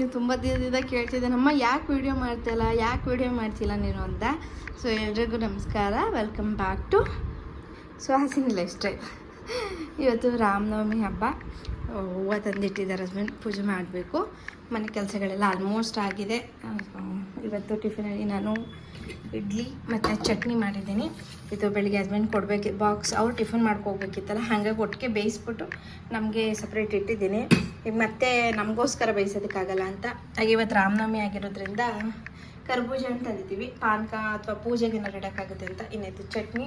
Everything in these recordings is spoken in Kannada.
ನೀವು ತುಂಬ ದಿನದಿಂದ ಕೇಳ್ತಿದ್ದೆ, ಅಮ್ಮ, ಯಾಕೆ ವಿಡಿಯೋ ಮಾಡ್ತಿಲ್ಲ ಯಾಕೆ ವಿಡಿಯೋ ಮಾಡ್ತಿಲ್ಲ ನೀನು ಅಂತ? ಸೊ ಎಲ್ರಿಗೂ ನಮಸ್ಕಾರ. Welcome back to Suhasini lifestyle ಇವತ್ತು ರಾಮನವಮಿ ಹಬ್ಬ. ಹೂವು ತಂದಿಟ್ಟಿದ್ದಾರೆ ಹಸ್ಬೆಂಡ್ ಪೂಜೆ ಮಾಡಬೇಕು. ಮನೆ ಕೆಲಸಗಳೆಲ್ಲ ಆಲ್ಮೋಸ್ಟ್ ಆಗಿದೆ. ಇವತ್ತು ಟಿಫಿನಲ್ಲಿ ನಾನು ಇಡ್ಲಿ ಮತ್ತು ಚಟ್ನಿ ಮಾಡಿದ್ದೀನಿ. ಇದು ಬೆಳಿಗ್ಗೆ ಹಸ್ಬೆಂಡ್ ಕೊಡಬೇಕು ಬಾಕ್ಸ್ ಅವ್ರು ಟಿಫಿನ್ ಮಾಡ್ಕೋಬೇಕಿತ್ತಲ್ಲ ಹಾಗಾಗಿ ಒಟ್ಟಿಗೆ ಬೇಯಿಸ್ಬಿಟ್ಟು ನಮಗೆ ಸಪ್ರೇಟ್ ಇಟ್ಟಿದ್ದೀನಿ. ಈಗ ಮತ್ತೆ ನಮಗೋಸ್ಕರ ಬೇಯಿಸೋದಕ್ಕಾಗಲ್ಲ ಅಂತ. ಹಾಗೆ ಇವತ್ತು ರಾಮನವಮಿ ಆಗಿರೋದ್ರಿಂದ ಕರ್ಬೂಜ ಅಂತ ತಂದಿದ್ದೀವಿ ಪಾನಕ ಅಥವಾ ಪೂಜೆಗೆ ಇಡೋಕ್ಕಾಗುತ್ತೆ ಅಂತ ಇನ್ನೈತು ಚಟ್ನಿ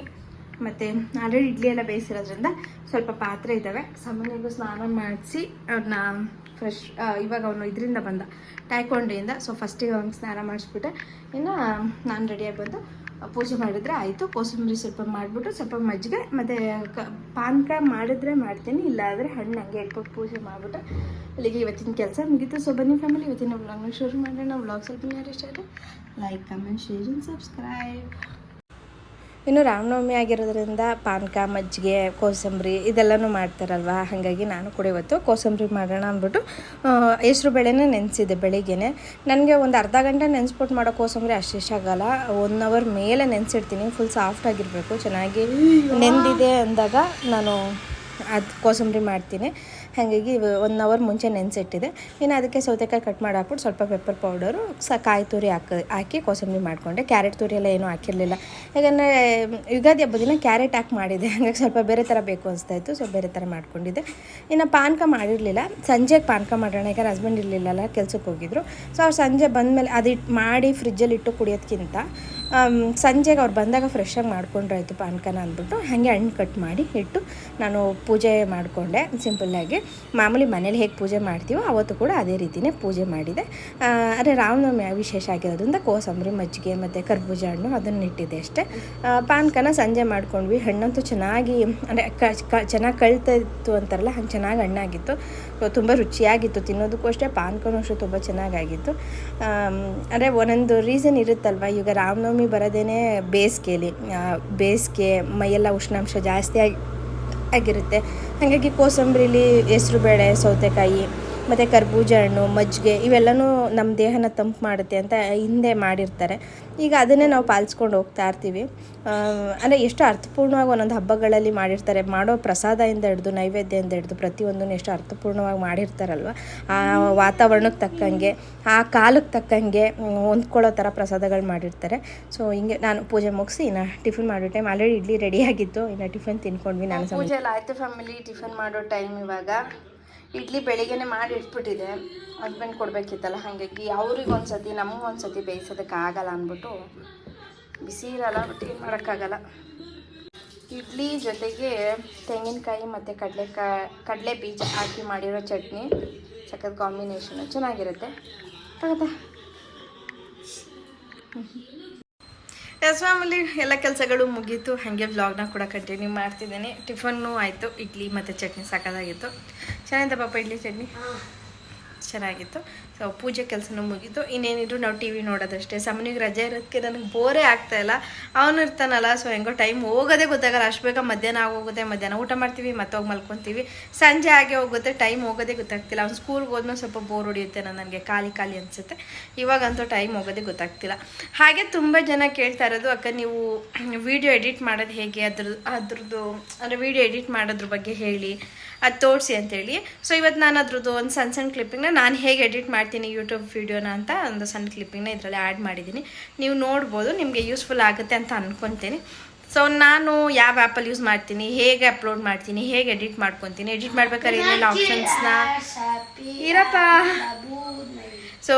ಮತ್ತು ಆಲ್ರೆಡಿ ಇಡ್ಲಿ ಎಲ್ಲ ಬೇಯಿಸಿರೋದ್ರಿಂದ ಸ್ವಲ್ಪ ಪಾತ್ರೆ ಇದ್ದಾವೆ ಸಾಮಾನ್ಯಗೂ ಸ್ನಾನ ಮಾಡಿಸಿ ಅವ್ರನ್ನ ಫ್ರೆಶ್ ಇವಾಗ ಅವನು ಇದರಿಂದ ಬಂದ ಟ್ಯಾಕೊಂಡೆಯಿಂದ ಸೊ ಫಸ್ಟಿಗೆ ಅವ್ನಿಗೆ ಸ್ನಾನ ಮಾಡಿಸ್ಬಿಟ್ಟೆ. ಇನ್ನು ನಾನು ರೆಡಿಯಾಗಿ ಬಂದು ಪೂಜೆ ಮಾಡಿದ್ರೆ ಆಯಿತು. ಕೋಸಂಬರಿ ಸ್ವಲ್ಪ ಮಾಡಿಬಿಟ್ಟು ಸ್ವಲ್ಪ ಮಜ್ಜಿಗೆ, ಮತ್ತು ಕ ಪಾನಕ ಮಾಡಿದ್ರೆ ಮಾಡ್ತೀನಿ. ಇಲ್ಲಾಂದರೆ ಹಣ್ಣು ಹಂಗೆ ಇಟ್ಬಿಟ್ಟು ಪೂಜೆ ಮಾಡಿಬಿಟ್ಟು ಅಲ್ಲಿಗೆ ಇವತ್ತಿನ ಕೆಲಸ ಮುಗಿತು. ಸೊ ಬನ್ನಿ ಫ್ಯಾಮಿಲಿ ಇವತ್ತಿನ ವ್ಲಾಗ್ನ ಶುರು ಮಾಡೋಣ. ವ್ಲಾಗ್ ಸ್ವಲ್ಪ ಯಾರು ಇಷ್ಟ like comment share and subscribe ಇನ್ನು ರಾಮನವಮಿ ಆಗಿರೋದ್ರಿಂದ ಪಾನಕ, ಮಜ್ಜಿಗೆ, ಕೋಸಂಬರಿ ಇದೆಲ್ಲನೂ ಮಾಡ್ತಾರಲ್ವ? ಹಾಗಾಗಿ ನಾನು ಕೂಡ ಇವತ್ತು ಕೋಸಂಬರಿ ಮಾಡೋಣ ಅಂದ್ಬಿಟ್ಟು ಹೆಸ್ರು ಬೇಳೆನೇ ನೆನೆಸಿದೆ ಬೆಳಿಗ್ಗೆನೆ. ನನಗೆ ಒಂದು ಅರ್ಧ ಗಂಟೆ ನೆನೆಸ್ಬಿಟ್ಟು ಮಾಡೋ ಕೋಸಂಬರಿ ಅಷ್ಟು ಇಷ್ಟ ಆಗಲ್ಲ. ಒನ್ ಅವರ್ ಮೇಲೆ ನೆನೆಸಿಡ್ತೀನಿ. ಫುಲ್ ಸಾಫ್ಟ್ ಆಗಿರಬೇಕು. ಚೆನ್ನಾಗಿ ನೆಂದಿದೆ ಅಂದಾಗ ನಾನು ಅದು ಕೋಸಂಬರಿ ಮಾಡ್ತೀನಿ. ಹಾಗಾಗಿ ಒನ್ ಅವರ್ ಮುಂಚೆ ನೆನೆಸಿಟ್ಟಿದೆ. ಇನ್ನು ಅದಕ್ಕೆ ಸೌತೆಕಾಯಿ ಕಟ್ ಮಾಡಾಕ್ಬಿಟ್ಟು ಸ್ವಲ್ಪ ಪೆಪ್ಪರ್ ಪೌಡರು ಸ ಕಾಯಿ ತುರಿ ಹಾಕಿ ಹಾಕಿ ಕೋಸಂಬರಿ ಮಾಡಿಕೊಂಡೆ. ಕ್ಯಾರೆಟ್ ತುರಿ ಎಲ್ಲ ಏನೂ ಹಾಕಿರಲಿಲ್ಲ. ಯಾಕಂದರೆ, ಯುಗಾದಿ ಹಬ್ಬದ ದಿನ ಕ್ಯಾರೆಟ್ ಹಾಕಿ ಮಾಡಿದೆ. ಹಾಗಾಗಿ ಸ್ವಲ್ಪ ಬೇರೆ ಥರ ಬೇಕು ಅನಿಸ್ತಾ ಇತ್ತು. ಸೊ ಬೇರೆ ಥರ ಮಾಡಿಕೊಂಡಿದ್ದೆ. ಇನ್ನು ಪಾನಕ ಮಾಡಿರಲಿಲ್ಲ. ಸಂಜೆಗೆ ಪಾನಕ ಮಾಡೋಣ. ಯಾಕಂದ್ರೆ ಹಸ್ಬೆಂಡ್ ಇರಲಿಲ್ಲಲ್ಲ ಕೆಲಸಕ್ಕೆ ಹೋಗಿದ್ರು. ಸೊ ಅವ್ರು ಸಂಜೆ ಬಂದಮೇಲೆ ಅದಿಟ್ಟು ಮಾಡಿ ಫ್ರಿಜ್ಜಲ್ಲಿ ಇಟ್ಟು ಕುಡಿಯೋದಕ್ಕಿಂತ ಸಂಜೆಗೆ ಅವ್ರು ಬಂದಾಗ ಫ್ರೆಶಾಗಿ ಮಾಡ್ಕೊಂಡ್ರಾಯ್ತು ಪಾನಕನ ಅಂದ್ಬಿಟ್ಟು. ಹಾಗೆ ಹಣ್ಣು ಕಟ್ ಮಾಡಿ ಇಟ್ಟು ನಾನು ಪೂಜೆ ಮಾಡಿಕೊಂಡೆ ಸಿಂಪಲ್ಲಾಗಿ ಮಾಮೂಲಿ ಮನೇಲಿ ಹೇಗೆ ಪೂಜೆ ಮಾಡ್ತೀವೋ ಅವತ್ತು ಕೂಡ ಅದೇ ರೀತಿಯೇ ಪೂಜೆ ಮಾಡಿದೆ. ಅಂದರೆ ರಾಮನವಮಿ ವಿಶೇಷ ಆಗಿರೋದ್ರಿಂದ ಕೋಸಂಬರಿ, ಮಜ್ಜಿಗೆ ಮತ್ತು ಕರ್ಬೂಜ ಹಣ್ಣು ಅದನ್ನು ಇಟ್ಟಿದ್ದೆ ಅಷ್ಟೇ. ಪಾನಕನ ಸಂಜೆ ಮಾಡ್ಕೊಂಡ್ವಿ. ಹಣ್ಣಂತೂ ಚೆನ್ನಾಗಿ, ಅಂದರೆ ಕ ಚೆನ್ನಾಗಿ ಕಳ್ತಾ ಇತ್ತು ಅಂತಾರಲ್ಲ, ಹಂಗೆ ಚೆನ್ನಾಗಿ ಹಣ್ಣಾಗಿತ್ತು. ತುಂಬ ರುಚಿಯಾಗಿತ್ತು ತಿನ್ನೋದಕ್ಕೂ ಅಷ್ಟೇ, ಪಾನಕನೂ ಅಷ್ಟು ತುಂಬ ಚೆನ್ನಾಗಾಗಿತ್ತು. ಅಂದರೆ ಒಂದೊಂದು ರೀಸನ್ ಇರುತ್ತಲ್ವ, ಈಗ ರಾಮನವಮಿ ಬರೋದೇನೆ ಬೇಸಿಗೆಯಲ್ಲಿ ಬೇಸಿಗೆ ಮೈಯೆಲ್ಲ ಉಷ್ಣಾಂಶ ಜಾಸ್ತಿ ಆಗಿ ಆಗಿರುತ್ತೆ. ಹಾಗಾಗಿ ಕೋಸಂಬರಿಲಿ ಹೆಸ್ರು ಬೇಳೆ ಸೌತೆಕಾಯಿ ಮತ್ತು ಕರ್ಬೂಜ ಹಣ್ಣು, ಮಜ್ಜಿಗೆ ಇವೆಲ್ಲನೂ ನಮ್ಮ ದೇಹನ ತಂಪು ಮಾಡುತ್ತೆ ಅಂತ ಹಿಂದೆ ಮಾಡಿರ್ತಾರೆ. ಈಗ ಅದನ್ನೇ ನಾವು ಪಾಲಿಸ್ಕೊಂಡು ಹೋಗ್ತಾ ಇರ್ತೀವಿ. ಅಂದರೆ ಎಷ್ಟು ಅರ್ಥಪೂರ್ಣವಾಗಿ ಒಂದೊಂದು ಹಬ್ಬಗಳಲ್ಲಿ ಮಾಡಿರ್ತಾರೆ. ಮಾಡೋ ಪ್ರಸಾದದಿಂದ ಹಿಡಿದು, ನೈವೇದ್ಯದಿಂದ ಹಿಡಿದು ಪ್ರತಿಯೊಂದನ್ನು ಎಷ್ಟು ಅರ್ಥಪೂರ್ಣವಾಗಿ ಮಾಡಿರ್ತಾರಲ್ವ? ಆ ವಾತಾವರಣಕ್ಕೆ ತಕ್ಕಂಗೆ, ಆ ಕಾಲಕ್ಕೆ ತಕ್ಕಂಗೆ ಹೊಂದ್ಕೊಳ್ಳೋ ಥರ ಪ್ರಸಾದಗಳು ಮಾಡಿರ್ತಾರೆ. ಸೊ ಹಿಂಗೆ ನಾನು ಪೂಜೆ ಮುಗಿಸಿ ಇನ್ನು ಟಿಫಿನ್ ಮಾಡೋ ಟೈಮ್ ಆಲ್ರೆಡಿ ಇಡ್ಲಿ ರೆಡಿ ಆಗಿತ್ತು. ಇನ್ನು ಟಿಫಿನ್ ತಿನ್ಕೊಂಡ್ವಿ ನಾನು ಪೂಜೆ ಆಯಿತು ಫ್ಯಾಮಿಲಿ ಟಿಫಿನ್ ಮಾಡೋ ಟೈಮ್ ಇವಾಗ. ಇಡ್ಲಿ ಬೆಳಿಗ್ಗೆನೆ ಮಾಡಿ ಇಟ್ಬಿಟ್ಟಿದೆ. ಹಸ್ಬೆಂಡ್ ಕೊಡಬೇಕಿತ್ತಲ್ಲ, ಹಾಗಾಗಿ ಅವ್ರಿಗೆ ಸತಿ ನಮಗೆ ಒಂದು ಸತಿ ಬೇಯಿಸೋದಕ್ಕೆ ಆಗಲ್ಲ ಅಂದ್ಬಿಟ್ಟು ಬಿಸಿ ಇರಲ್ಲ ಬಟ್ ಏನು ಮಾಡೋಕ್ಕಾಗಲ್ಲ. ಇಡ್ಲಿ ಜೊತೆಗೆ ತೆಂಗಿನಕಾಯಿ ಮತ್ತು ಕಡಲೆಕಾಯಿ ಕಡಲೆ ಬೀಜ ಹಾಕಿ ಮಾಡಿರೋ ಚಟ್ನಿ, ಸಖತ್ ಕಾಂಬಿನೇಷನು ಚೆನ್ನಾಗಿರುತ್ತೆ. ತಗೋತಾ ಎಸ್ ಫ್ಯಾಮಿಲಿ ಎಲ್ಲ ಕೆಲಸಗಳು ಮುಗೀತು. ಹಾಗೆ ವ್ಲಾಗ್ನ ಕೂಡ ಕಂಟಿನ್ಯೂ ಮಾಡ್ತಿದ್ದೀನಿ. ಟಿಫನ್ನು ಆಯಿತು. ಇಡ್ಲಿ ಮತ್ತು ಚಟ್ನಿ ಸಾಕೋದಾಗಿತ್ತು. ಚೆನ್ನಾಗಿದೆ ಪಾಪ ಇಡ್ಲಿ, ಚಟ್ನಿ? ಚೆನ್ನಾಗಿತ್ತು. ಸೊ ಪೂಜೆ ಕೆಲಸನೂ ಮುಗೀತು. ಇನ್ನೇನಿದ್ರು ನಾವು ಟಿ ವಿ ನೋಡೋದಷ್ಟೇ. ಸಮನಿಗೆ ರಜೆ ಇರೋದಕ್ಕೆ ನನಗೆ ಬೋರೇ ಆಗ್ತಾ ಇಲ್ಲ. ಅವನು ಇರ್ತಾನಲ್ಲ ಸೊ ಹೆಂಗೋ ಟೈಮ್ ಹೋಗೋದೇ ಗೊತ್ತಾಗಲ್ಲ. ಅಷ್ಟು ಬೇಗ ಮಧ್ಯಾಹ್ನ ಆಗೋಗುತ್ತೆ. ಮಧ್ಯಾಹ್ನ ಊಟ ಮಾಡ್ತೀವಿ, ಮತ್ತೆ ಹೋಗಿ ಮಲ್ಕೊತೀವಿ. ಸಂಜೆ ಆಗೇ ಹೋಗುತ್ತೆ ಟೈಮ್ ಹೋಗೋದೇ ಗೊತ್ತಾಗ್ತಿಲ್ಲ. ಅವ್ನು ಸ್ಕೂಲ್ಗೆ ಹೋದ್ಮೇಲೆ ಸ್ವಲ್ಪ ಬೋರ್ ಹೊಡಿಯುತ್ತೆ ನನಗೆ. ಖಾಲಿ ಖಾಲಿ ಅನಿಸುತ್ತೆ. ಇವಾಗಂತೂ ಟೈಮ್ ಹೋಗೋದೇ ಗೊತ್ತಾಗ್ತಿಲ್ಲ. ಹಾಗೆ ತುಂಬ ಜನ ಕೇಳ್ತಾ ಇರೋದು, ಅಕ್ಕ, ನೀವು ವಿಡಿಯೋ ಎಡಿಟ್ ಮಾಡೋದು ಹೇಗೆ? ಅದ್ರ ಅದ್ರದ್ದು ಅಂದರೆ ವಿಡಿಯೋ ಎಡಿಟ್ ಮಾಡೋದ್ರ ಬಗ್ಗೆ ಹೇಳಿ. ಅದು ತೋರಿಸಿ ಅಂತೇಳಿ. ಸೊ ಇವತ್ತು ನಾನು ಅದ್ರದ್ದು ಒಂದು ಸಣ್ಣ ಸಣ್ಣ ಕ್ಲಿಪ್ಪಿಂಗ್ನ ನಾನು ಹೇಗೆ ಎಡಿಟ್ ಮಾಡ್ತೀನಿ ಯೂಟ್ಯೂಬ್ ವೀಡಿಯೋನ ಅಂತ ಒಂದು ಸಣ್ಣ ಕ್ಲಿಪ್ಪಿಂಗ್ನ ಇದರಲ್ಲಿ ಆ್ಯಡ್ ಮಾಡಿದ್ದೀನಿ. ನೀವು ನೋಡ್ಬೋದು ನಿಮಗೆ ಯೂಸ್ಫುಲ್ ಆಗುತ್ತೆ ಅಂತ ಅಂದ್ಕೊತೀನಿ ಸೊ ನಾನು ಯಾವ ಆ್ಯಪಲ್ಲಿ ಯೂಸ್ ಮಾಡ್ತೀನಿ ಹೇಗೆ ಅಪ್ಲೋಡ್ ಮಾಡ್ತೀನಿ ಹೇಗೆ ಎಡಿಟ್ ಮಾಡ್ಕೊತೀನಿ ಎಡಿಟ್ ಮಾಡ್ಬೇಕಾದ್ರೆ ಏನೇನು ಆಪ್ಷನ್ಸ್ನ ಇರಪ್ಪ. ಸೊ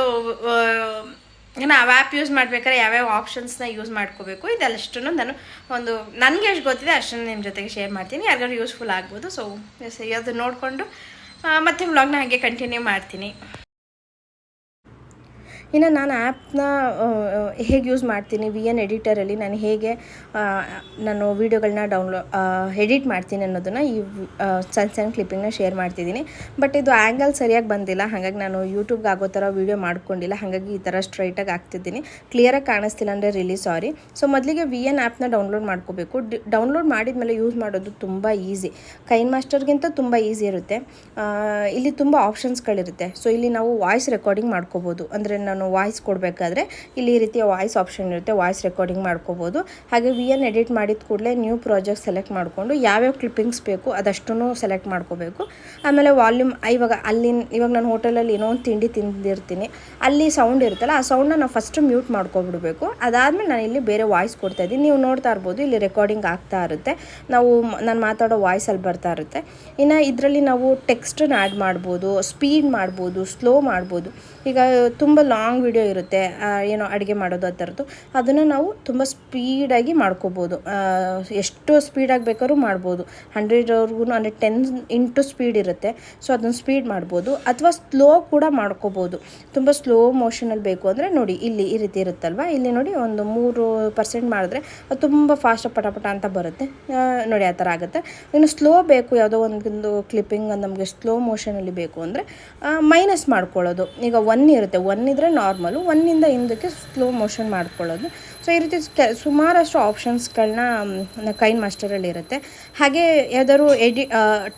ನಾವು ಆ್ಯಪ್ ಯೂಸ್ ಮಾಡ್ಬೇಕಾದ್ರೆ ಯಾವ್ಯಾವ ಆಪ್ಷನ್ಸ್ನ ಯೂಸ್ ಮಾಡ್ಕೋಬೇಕು ಇದೆಲ್ಲಷ್ಟು ನಾನು ಒಂದು, ನನಗೆ ಎಷ್ಟು ಗೊತ್ತಿದೆ ಅಷ್ಟನ್ನು ನಿಮ್ಮ ಜೊತೆಗೆ ಶೇರ್ ಮಾಡ್ತೀನಿ. ಯಾರಿಗಾದ್ರು ಯೂಸ್ಫುಲ್ ಆಗ್ಬೋದು. ಸೊ ಅದು ನೋಡಿಕೊಂಡು ಮತ್ತೆ ವ್ಲಾಗ್ನ ಹಾಗೆ ಕಂಟಿನ್ಯೂ ಮಾಡ್ತೀನಿ. ಇನ್ನು ನಾನು ಆ್ಯಪ್ನ ಹೇಗೆ ಯೂಸ್ ಮಾಡ್ತೀನಿ, ವಿ ಎನ್ ಎಡಿಟರಲ್ಲಿ ನಾನು ಹೇಗೆ ನಾನು ವೀಡಿಯೋಗಳನ್ನ ಡೌನ್ಲೋ ಎಡಿಟ್ ಮಾಡ್ತೀನಿ ಅನ್ನೋದನ್ನು ಈ ಸಣ್ಣ ಸಣ್ಣ ಕ್ಲಿಪ್ಪಿಂಗ್ನ ಶೇರ್ ಮಾಡ್ತಿದ್ದೀನಿ. ಬಟ್ ಇದು ಆ್ಯಂಗಲ್ ಸರಿಯಾಗಿ ಬಂದಿಲ್ಲ, ಹಾಗಾಗಿ ನಾನು ಯೂಟ್ಯೂಬ್ಗೆ ಆಗೋ ಥರ ವೀಡಿಯೋ ಮಾಡ್ಕೊಂಡಿಲ್ಲ, ಹಾಗಾಗಿ ಈ ಥರ ಸ್ಟ್ರೈಟಾಗಿ ಆಗ್ತಿದ್ದೀನಿ. ಕ್ಲಿಯರಾಗಿ ಕಾಣಿಸ್ತಿಲ್ಲ ಅಂದರೆ ರಿಲೀಸ್ ಸಾರಿ ಸೊ ಮೊದಲಿಗೆ ವಿ ಎನ್ ಆ್ಯಪ್ನ ಡೌನ್ಲೋಡ್ ಮಾಡ್ಕೋಬೇಕು. ಡೌನ್ಲೋಡ್ ಮಾಡಿದ ಮೇಲೆ ಯೂಸ್ ಮಾಡೋದು ತುಂಬ ಈಸಿ. ಕೈನ್ ಮಾಸ್ಟರ್ಗಿಂತ ತುಂಬ ಈಸಿ ಇರುತ್ತೆ. ಇಲ್ಲಿ ತುಂಬ ಆಪ್ಷನ್ಸ್ಗಳಿರುತ್ತೆ ಸೊ ಇಲ್ಲಿ ನಾವು ವಾಯ್ಸ್ ರೆಕಾರ್ಡಿಂಗ್ ಮಾಡ್ಕೋಬೋದು. ಅಂದರೆ ನಾನು ವಾಯ್ಸ್ ಕೊಡಬೇಕಾದ್ರೆ ಇಲ್ಲಿ ಈ ರೀತಿಯ ವಾಯ್ಸ್ ಆಪ್ಷನ್ ಇರುತ್ತೆ, ವಾಯ್ಸ್ ರೆಕಾರ್ಡಿಂಗ್ ಮಾಡ್ಕೋಬೋದು. ಹಾಗೆ ವಿ ಎನ್ ಎಡಿಟ್ ಮಾಡಿದ ಕೂಡಲೇ ನ್ಯೂ ಪ್ರಾಜೆಕ್ಟ್ ಸೆಲೆಕ್ಟ್ ಮಾಡಿಕೊಂಡು ಯಾವ್ಯಾವ ಕ್ಲಿಪ್ಪಿಂಗ್ಸ್ ಬೇಕು ಅದಷ್ಟೂ ಸೆಲೆಕ್ಟ್ ಮಾಡ್ಕೋಬೇಕು. ಆಮೇಲೆ ವಾಲ್ಯೂಮ್ ಇವಾಗ ಅಲ್ಲಿ ಇವಾಗ ನಾನು ಹೋಟೆಲಲ್ಲಿ ಏನೋ ಒಂದು ತಿಂಡಿ ತಿಂದಿರ್ತೀನಿ, ಅಲ್ಲಿ ಸೌಂಡ್ ಇರುತ್ತಲ್ಲ ಆ ಸೌಂಡನ್ನ ನಾವು ಫಸ್ಟ್ ಮ್ಯೂಟ್ ಮಾಡ್ಕೊಬಿಡ್ಬೇಕು. ಅದಾದಮೇಲೆ ನಾನು ಇಲ್ಲಿ ಬೇರೆ ವಾಯ್ಸ್ ಕೊಡ್ತಾ ಇದ್ದೀನಿ. ನೀವು ನೋಡ್ತಾ ಇರ್ಬೋದು ಇಲ್ಲಿ ರೆಕಾರ್ಡಿಂಗ್ ಆಗ್ತಾ ಇರುತ್ತೆ. ನಾವು ನಾನು ಮಾತಾಡೋ ವಾಯ್ಸಲ್ಲಿ ಬರ್ತಾ ಇರುತ್ತೆ. ಇನ್ನು ಇದರಲ್ಲಿ ನಾವು ಟೆಕ್ಸ್ಟನ್ನು ಆ್ಯಡ್ ಮಾಡ್ಬೋದು ಸ್ಪೀಡ್ ಮಾಡ್ಬೋದು ಸ್ಲೋ ಮಾಡ್ಬೋದು. ಈಗ ತುಂಬ ಲಾಂಗ್ ವಿಡಿಯೋ ಇರುತ್ತೆ ಏನೋ ಅಡುಗೆ ಮಾಡೋದು ಆ ಥರದ್ದು. ಅದನ್ನು ನಾವು ತುಂಬ ಸ್ಪೀಡಾಗಿ ಮಾಡ್ಕೋಬೋದು. ಎಷ್ಟು ಸ್ಪೀಡಾಗಿ ಬೇಕಾದ್ರೂ ಮಾಡ್ಬೋದು. ಹಂಡ್ರೆಡ್ವರೆಗೂ ಅಂದರೆ ಟೆನ್ ಇಂಟು ಸ್ಪೀಡ್ ಇರುತ್ತೆ. ಸೊ ಅದನ್ನು ಸ್ಪೀಡ್ ಮಾಡ್ಬೋದು. ಅಥವಾ ಸ್ಲೋ ಕೂಡ ಮಾಡ್ಕೋಬೋದು. ತುಂಬ ಸ್ಲೋ ಮೋಷನಲ್ಲಿ ಬೇಕು ಅಂದರೆ ನೋಡಿ, ಇಲ್ಲಿ ಈ ರೀತಿ ಇರುತ್ತಲ್ವ? ಇಲ್ಲಿ ನೋಡಿ ಒಂದು ಮೂರು ಪರ್ಸೆಂಟ್ ಮಾಡಿದ್ರೆ ಅದು ತುಂಬ ಫಾಸ್ಟ್ ಪಟ ಅಂತ ಬರುತ್ತೆ. ನೋಡಿ ಆ ಥರ ಆಗುತ್ತೆ. ಇನ್ನು ಸ್ಲೋ ಬೇಕು, ಯಾವುದೋ ಒಂದು ಕ್ಲಿಪ್ಪಿಂಗ್ ನಮಗೆ ಸ್ಲೋ ಮೋಷನಲ್ಲಿ ಬೇಕು ಅಂದರೆ ಮೈನಸ್ ಮಾಡ್ಕೊಳ್ಳೋದು. ಈಗ ಒನ್ ಇರುತ್ತೆ. ಒನ್ ಇದ್ದರೆ ನಾರ್ಮಲು ಒನ್ನಿಂದ ಹಿಂದಕ್ಕೆ ಸ್ಲೋ ಮೋಷನ್ ಮಾಡ್ಕೊಳ್ಳೋದು. ಸೊ ಈ ರೀತಿ ಕೆ, ಸುಮಾರಷ್ಟು ಆಪ್ಷನ್ಸ್ಗಳನ್ನ ಕೈನ್ ಮಾಸ್ಟರಲ್ಲಿ ಇರುತ್ತೆ. ಹಾಗೆ ಯಾವ್ದಾದ್ರು ಎಡಿ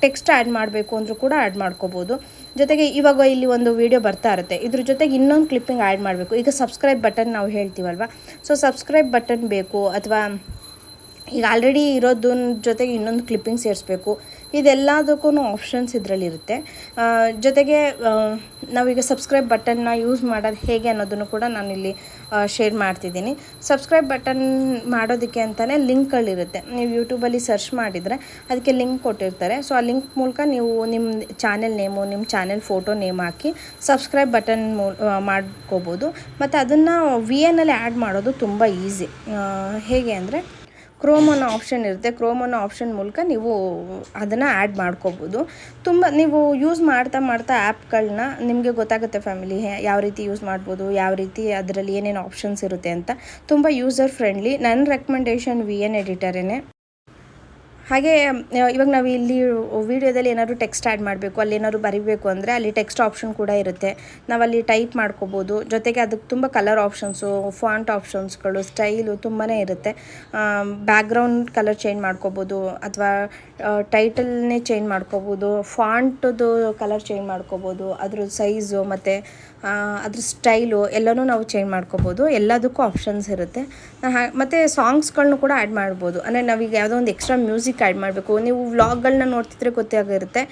ಟೆಕ್ಸ್ಟ್ ಆ್ಯಡ್ ಮಾಡಬೇಕು ಅಂದರೂ ಕೂಡ ಆ್ಯಡ್ ಮಾಡ್ಕೋಬೋದು. ಜೊತೆಗೆ ಇವಾಗ ಇಲ್ಲಿ ಒಂದು ವಿಡಿಯೋ ಬರ್ತಾ ಇರುತ್ತೆ. ಇದ್ರ ಜೊತೆಗೆ ಇನ್ನೊಂದು ಕ್ಲಿಪ್ಪಿಂಗ್ ಆ್ಯಡ್ ಮಾಡಬೇಕು. ಈಗ ಸಬ್ಸ್ಕ್ರೈಬ್ ಬಟನ್ ನಾವು ಹೇಳ್ತೀವಲ್ವ? ಸೊ ಸಬ್ಸ್ಕ್ರೈಬ್ ಬಟನ್ ಬೇಕು. ಅಥವಾ ಈಗ ಆಲ್ರೆಡಿ ಇರೋದನ್ನ ಜೊತೆಗೆ ಇನ್ನೊಂದು ಕ್ಲಿಪ್ಪಿಂಗ್ ಸೇರಿಸ್ಬೇಕು. ಇದೆಲ್ಲದಕ್ಕೂ ಆಪ್ಷನ್ಸ್ ಇದರಲ್ಲಿರುತ್ತೆ. ಜೊತೆಗೆ ನಾವೀಗ ಸಬ್ಸ್ಕ್ರೈಬ್ ಬಟನ್ನ ಯೂಸ್ ಮಾಡೋದು ಹೇಗೆ ಅನ್ನೋದನ್ನು ಕೂಡ ನಾನಿಲ್ಲಿ ಶೇರ್ ಮಾಡ್ತಿದ್ದೀನಿ. ಸಬ್ಸ್ಕ್ರೈಬ್ ಬಟನ್ ಮಾಡೋದಕ್ಕೆ ಅಂತಲೇ ಲಿಂಕ್ಗಳಿರುತ್ತೆ ನೀವು ಯೂಟ್ಯೂಬಲ್ಲಿ ಸರ್ಚ್ ಮಾಡಿದರೆ ಅದಕ್ಕೆ ಲಿಂಕ್ ಕೊಟ್ಟಿರ್ತಾರೆ. ಸೊ ಆ ಲಿಂಕ್ ಮೂಲಕ ನೀವು ನಿಮ್ಮ ಚಾನೆಲ್ ನೇಮು ನಿಮ್ಮ ಚಾನೆಲ್ ಫೋಟೋ ನೇಮ್ ಹಾಕಿ ಸಬ್ಸ್ಕ್ರೈಬ್ ಬಟನ್ ಮಾಡ್ಕೋಬೋದು. ಮತ್ತು ಅದನ್ನು ವಿ ಎನಲ್ಲಿ ಆ್ಯಡ್ ಮಾಡೋದು ತುಂಬ ಈಸಿ ಹೇಗೆ ಅಂದರೆ ಕ್ರೋಮ್ ಅನ್ನೋ ಆಪ್ಷನ್ ಇರುತ್ತೆ. ಕ್ರೋಮ್ ಅನ್ನೋ ಆಪ್ಷನ್ ಮೂಲಕ ನೀವು ಅದನ್ನು ಆ್ಯಡ್ ಮಾಡ್ಕೋಬೋದು. ತುಂಬ ನೀವು ಯೂಸ್ ಮಾಡ್ತಾ ಮಾಡ್ತಾ ಆ್ಯಪ್ಗಳನ್ನ ನಿಮಗೆ ಗೊತ್ತಾಗುತ್ತೆ ಫ್ಯಾಮಿಲಿ ಯಾವ ರೀತಿ ಯೂಸ್ ಮಾಡ್ಬೋದು, ಯಾವ ರೀತಿ ಅದರಲ್ಲಿ ಏನೇನು ಆಪ್ಷನ್ಸ್ ಇರುತ್ತೆ ಅಂತ. ತುಂಬ ಯೂಸರ್ ಫ್ರೆಂಡ್ಲಿ. ನನ್ನ ರೆಕಮೆಂಡೇಷನ್ ವಿ ಎನ್ ಎಡಿಟರೇನೆ. ಹಾಗೆ ಇವಾಗ ನಾವು ಇಲ್ಲಿ ವೀಡಿಯೋದಲ್ಲಿ ಏನಾದರೂ ಟೆಕ್ಸ್ಟ್ ಆ್ಯಡ್ ಮಾಡಬೇಕು, ಅಲ್ಲಿ ಏನಾದ್ರು ಬರಿಬೇಕು ಅಂದರೆ ಅಲ್ಲಿ ಟೆಕ್ಸ್ಟ್ ಆಪ್ಷನ್ ಕೂಡ ಇರುತ್ತೆ. ನಾವಲ್ಲಿ ಟೈಪ್ ಮಾಡ್ಕೋಬೋದು. ಜೊತೆಗೆ ಅದಕ್ಕೆ ತುಂಬ ಕಲರ್ ಆಪ್ಷನ್ಸು ಫಾಂಟ್ ಆಪ್ಷನ್ಸ್ಗಳು ಸ್ಟೈಲು ತುಂಬಾ ಇರುತ್ತೆ. ಬ್ಯಾಕ್ಗ್ರೌಂಡ್ ಕಲರ್ ಚೇಂಜ್ ಮಾಡ್ಕೋಬೋದು, ಅಥವಾ ಟೈಟಲ್ನೇ ಚೇಂಜ್ ಮಾಡ್ಕೋಬೋದು ಫಾಂಟದು ಕಲರ್ ಚೇಂಜ್ ಮಾಡ್ಕೋಬೋದು, ಅದ್ರ ಸೈಜು ಮತ್ತು ಅದ್ರ ಸ್ಟೈಲು ಎಲ್ಲನೂ ನಾವು ಚೇಂಜ್ ಮಾಡ್ಕೋಬೋದು. ಎಲ್ಲದಕ್ಕೂ ಆಪ್ಷನ್ಸ್ ಇರುತ್ತೆ. ಮತ್ತು ಸಾಂಗ್ಸ್ಗಳನ್ನೂ ಕೂಡ ಆ್ಯಡ್ ಮಾಡ್ಬೋದು. ಅಂದರೆ ನಾವೀಗ ಯಾವುದೋ ಒಂದು ಎಕ್ಸ್ಟ್ರಾ ಮ್ಯೂಸಿಕ್ ಆ್ಯಡ್ ಮಾಡಬೇಕು. ನೀವು ವ್ಲಾಗ್ಗಳನ್ನ ನೋಡ್ತಿದ್ರೆ ಗೊತ್ತಾಗಿರುತ್ತೆ.